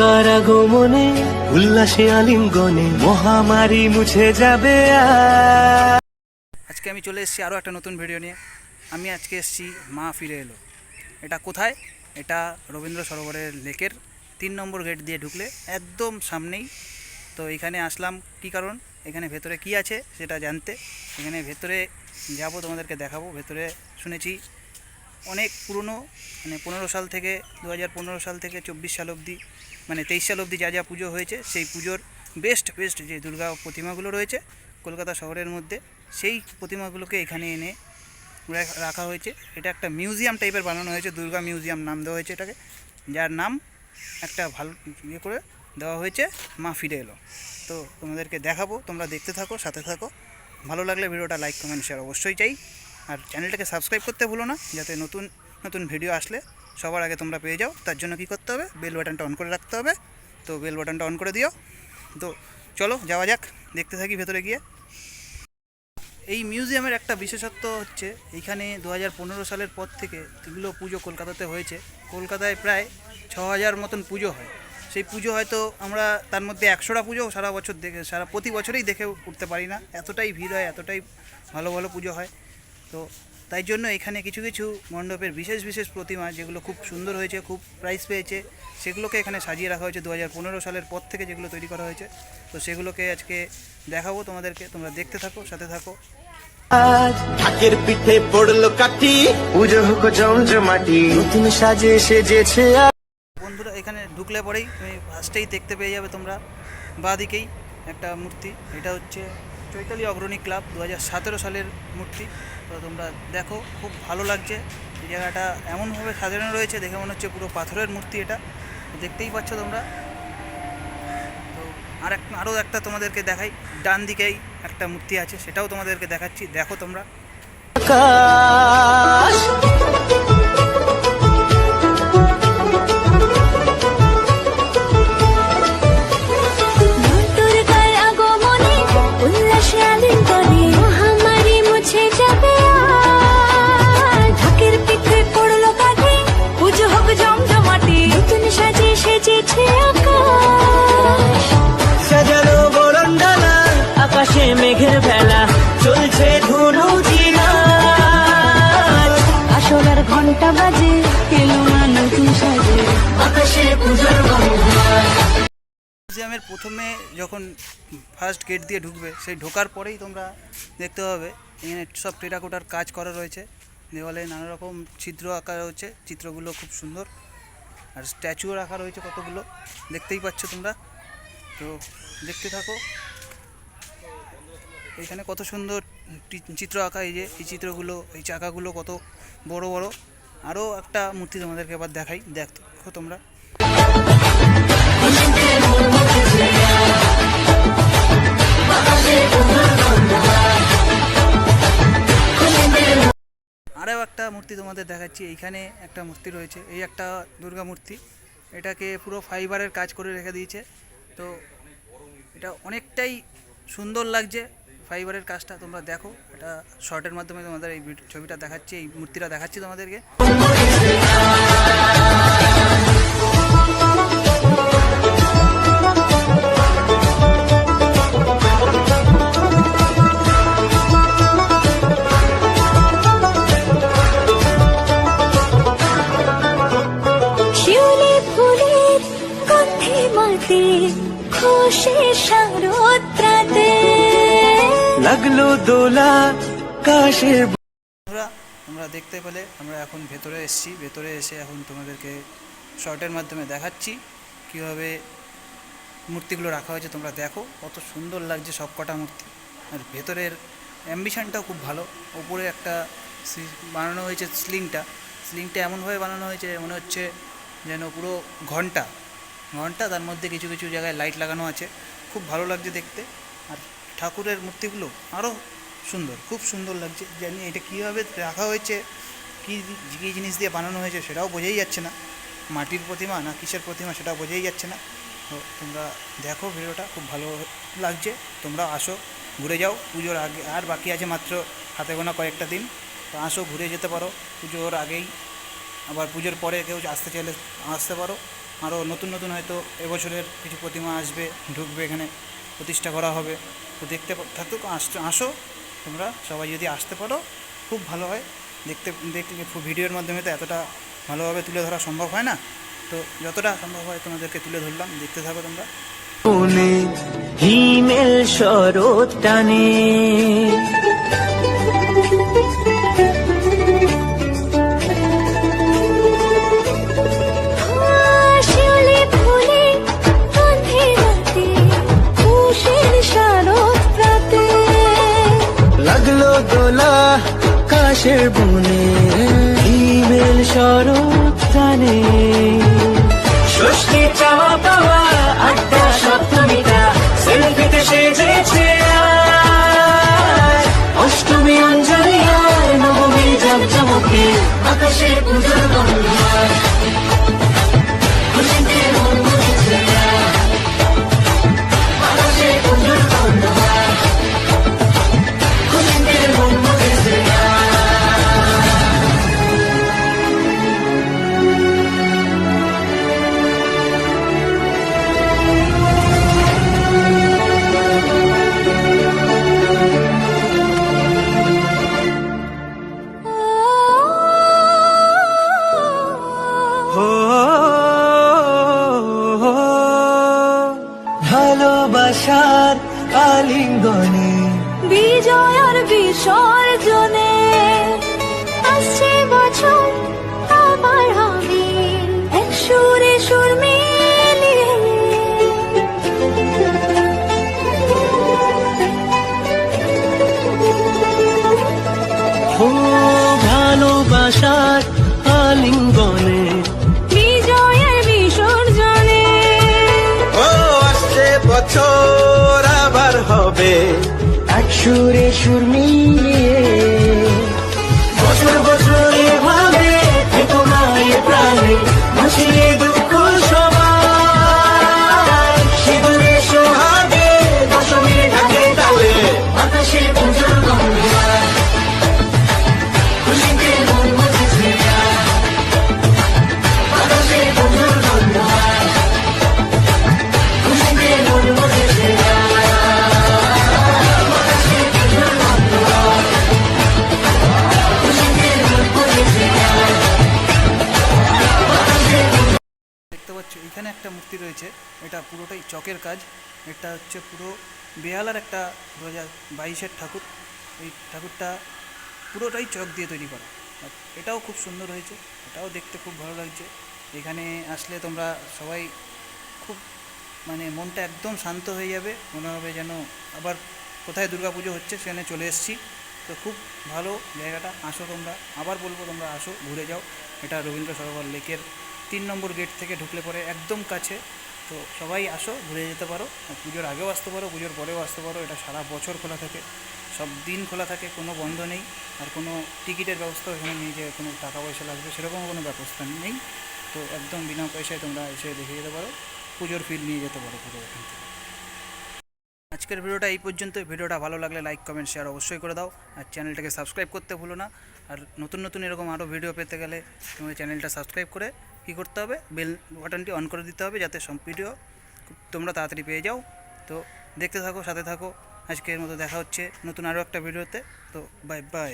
আগমনে উল্লাসে আলিঙ্গনে মহামারী মুছে যাবে আজকে আমি চলে এসেছি আরও একটা নতুন ভিডিও নিয়ে। আমি আজকে এসেছি, মা ফিরে এলো। এটা কোথায়? এটা রবীন্দ্র সরোবরের লেকের তিন নম্বর গেট দিয়ে ঢুকলে একদম সামনেই। তো এখানে আসলাম, কি কারণ? এখানে ভেতরে কি আছে সেটা জানতে। এখানে ভেতরে যাব, তোমাদেরকে দেখাবো। ভেতরে শুনেছি অনেক পুরনো মানে পনেরো সাল থেকে দু হাজার পনেরো সাল থেকে, চব্বিশ সাল অবধি মানে তেইশ সাল অবধি যা যা পুজো হয়েছে, সেই পুজোর বেস্ট বেস্ট যে দুর্গা প্রতিমাগুলো রয়েছে কলকাতা শহরের মধ্যে, সেই প্রতিমাগুলোকে এখানে এনে রাখা হয়েছে। এটা একটা মিউজিয়াম টাইপের বানানো হয়েছে, দুর্গা মিউজিয়াম নাম দেওয়া হয়েছে এটাকে। যার নাম একটা ভালো ইয়ে করে দেওয়া হয়েছে, মা ফিরে এলো তো তোমাদেরকে দেখাবো, তোমরা দেখতে থাকো, সাথে থাকো। ভালো লাগলে ভিডিওটা লাইক কমেন্ট শেয়ার অবশ্যই চাই। আর চ্যানেলটাকে সাবস্ক্রাইব করতে ভুলো না, যাতে নতুন নতুন ভিডিও আসলে সবার আগে তোমরা পেয়ে যাও। তার জন্য কি করতে হবে? বেল বাটনটা অন করে রাখতে হবে। তো বেল বাটনটা অন করে দিও। তো চলো, যাওয়া যাক। দেখতে থাকি ভেতরে গিয়ে। এই মিউজিয়ামের একটা বিশেষত্ব হচ্ছে, এইখানে দু সালের পর থেকে এগুলো পুজো কলকাতাতে হয়েছে। কলকাতায় প্রায় ছ হাজার মতন পুজো হয়। সেই পুজো হয়তো আমরা তার মধ্যে একশোটা পুজো সারা বছর দেখে, সারা প্রতি বছরেই দেখে উঠতে পারি না। এতটাই ভিড় হয়, এতটাই ভালো ভালো পুজো হয়। তো তাই জন্য এখানে কিছু কিছু মণ্ডপের বিশেষ বিশেষ প্রতিমা যেগুলো খুব সুন্দর হয়েছে খুব প্রাইস পেয়েছে সেগুলোকে এখানে সাজিয়ে রাখা হয়েছে দু হাজার পনেরো সালের পর থেকে যেগুলো তৈরি করা হয়েছে। তো সেগুলোকে আজকে দেখাবো তোমাদেরকে তোমরা দেখতে থাকো সাথে থাকো। ঢাকের পিঠে পড়ল কাঠি পুজো হোক জমজমাটি নতুন সাজে সেজেছে বন্ধুরা এখানে ঢুকলে পরেই তুমি ফার্স্টেই দেখতে পেয়ে যাবে তোমরা বাঁ দিকেই একটা মূর্তি এটা হচ্ছে চৈতালি অগ্রণী ক্লাব দু হাজার সতেরো সালের মূর্তি তো তোমরা দেখো, খুব ভালো লাগছে। এই জায়গাটা এমনভাবে সাজানো রয়েছে, দেখে মনে হচ্ছে পুরো পাথরের মূর্তি এটা। দেখতেই পাচ্ছ তোমরা। তো আর এক আরও একটা তোমাদেরকে দেখাই। ডান দিকেই একটা মূর্তি আছে, সেটাও তোমাদেরকে দেখাচ্ছি। দেখো তোমরা। বাজে সাজে। আকাশে পুজোর মিউজিয়ামের প্রথমে যখন ফার্স্ট গেট দিয়ে ঢুকবে, সেই ঢোকার পরেই তোমরা দেখতে পাবে, এখানে সব টেরাকোটার কাজ করা রয়েছে। দেওয়ালে নানা রকম ছিদ্র আঁকা রয়েছে, চিত্রগুলো খুব সুন্দর। আর স্ট্যাচুও রাখা রয়েছে কতগুলো, দেখতেই পাচ্ছ তোমরা। তো দেখতে থাকো। এখানে কত সুন্দর চিত্র আঁকা, এই যে এই চিত্রগুলো, এই চাকাগুলো কত বড় বড়। আরও একটা মূর্তি তোমাদেরকে আবার দেখাই। দেখো তোমরা। আরও একটা মূর্তি তোমাদের দেখাচ্ছি। এইখানে একটা মূর্তি রয়েছে। এই একটা দুর্গা মূর্তি। এটাকে পুরো ফাইবারের কাজ করে রেখে দিয়েছে। তো এটা অনেকটাই সুন্দর লাগছে। ফাইবারের কাজটা তোমরা দেখো। এটা শর্টের মাধ্যমে তোমাদের এই ছবিটা দেখাচ্ছি, এই মূর্তিটা দেখাচ্ছি তোমাদেরকে। লাগল দোলা কাশের তোমরা তোমরা দেখতে পেলে আমরা এখন ভেতরে এসেছি। ভেতরে এসে এখন তোমাদেরকে শর্টের মাধ্যমে দেখাচ্ছি। কীভাবে মূর্তিগুলো রাখা হয়েছে তোমরা দেখো। কত সুন্দর লাগছে সব কটা মূর্তি। আর ভেতরের অ্যাম্বিশনটাও খুব ভালো। ওপরে একটা বানানো হয়েছে স্লিংটা স্লিংটা এমনভাবে বানানো হয়েছে মনে হচ্ছে যেন পুরো ঘণ্টা। ঘণ্টা, তার মধ্যে কিছু কিছু জায়গায় লাইট লাগানো আছে। খুব ভালো লাগছে দেখতে। আর ঠাকুরের মূর্তিগুলো আরও সুন্দর, খুব সুন্দর লাগছে। জানি এটা কীভাবে রাখা হয়েছে, কী কী জিনিস দিয়ে বানানো হয়েছে সেটাও বোঝাই যাচ্ছে না। মাটির প্রতিমা না কিসের প্রতিমা সেটা বোঝাই যাচ্ছে না। তো তোমরা দেখো ভিডিওটা, খুব ভালো লাগছে। তোমরা আসো, ঘুরে যাও। পুজোর আগে আর বাকি আছে মাত্র হাতে গোনা কয়েকটা দিন। তো আসো, ঘুরে যেতে পারো। পুজোর আগেই আবার পুজোর পরে কেউ আসতে চাইলে আসতে পারো। আরও নতুন নতুন হয়তো এবছরের কিছু প্রতিমা আসবে, ঢুকবে এখানে। প্রতিষ্ঠা করা হবে। তো দেখতে থাকুক আসতে আসো। তোমরা সবাই যদি আসতে পারো, খুব ভালো হয়। দেখতে দেখলে ভিডিওর মাধ্যমে তো এতটা ভালোভাবে তুলে ধরা সম্ভব হয় না। তো যতটা সম্ভব হয় তোমাদেরকে তুলে ধরলাম। দেখতে থাকো তোমরা। হিমেল শরৎ টানে। বনে ইমেল শরৎ টানে আলিঙ্গনে বিজয় আর সুরে সুর পুরোটাই চকের কাজ। এটা হচ্ছে পুরো বেহালার একটা দু হাজার বাইশের ঠাকুর। এই ঠাকুরটা পুরোটাই চক দিয়ে তৈরি করা। এটাও খুব সুন্দর হয়েছে, এটাও দেখতে খুব ভালো লাগছে। এখানে আসলে তোমরা সবাই খুব মানে মনটা একদম শান্ত হয়ে যাবে, মনে হবে যেন আবার কোথায় দুর্গাপুজো হচ্ছে সেখানে চলে এসেছি। তো খুব ভালো জায়গাটা, আসো তোমরা। আবার বলব তোমরা আসো, ঘুরে যাও। এটা রবীন্দ্র সরোবর লেকের তিন নম্বর গেট থেকে ঢুকলে পরে একদম কাছে তো সবাই আসো, ঘুরে যেতে পারো। পুজোর আগেও আসতে পারো, পুজোর পরেও আসতে পারো। এটা সারা বছর খোলা থাকে। সব দিন খোলা থাকে, কোনো বন্ধ নেই। আর কোনো টিকিটের ব্যবস্থাও এখানে নেই যে কোনো টাকা পয়সা লাগবে সেরকম কোনো ব্যবস্থা নেই। তো একদম বিনা পয়সায় তোমরা এসে দেখে যেতে পারো। পুজোর ফিল নিয়ে যেতে পারো পুরো এখান থেকে। আজকের ভিডিওটা এই পর্যন্ত ভিডিওটা ভালো লাগলে লাইক কমেন্ট শেয়ার অবশ্যই করে দাও। আর চ্যানেলটাকে সাবস্ক্রাইব করতে ভুলো না। আর নতুন নতুন এরকম আরও ভিডিও পেতে গেলে তোমাদের চ্যানেলটা সাবস্ক্রাইব করে কী করতে হবে? বেল বাটনটি অন করে দিতে হবে যাতে সব ভিডিও তোমরা তাড়াতাড়ি পেয়ে যাও। তো দেখতে থাকো, সাথে থাকো। আজকের মতো দেখা হচ্ছে নতুন আরও একটা ভিডিওতে তো বাই বাই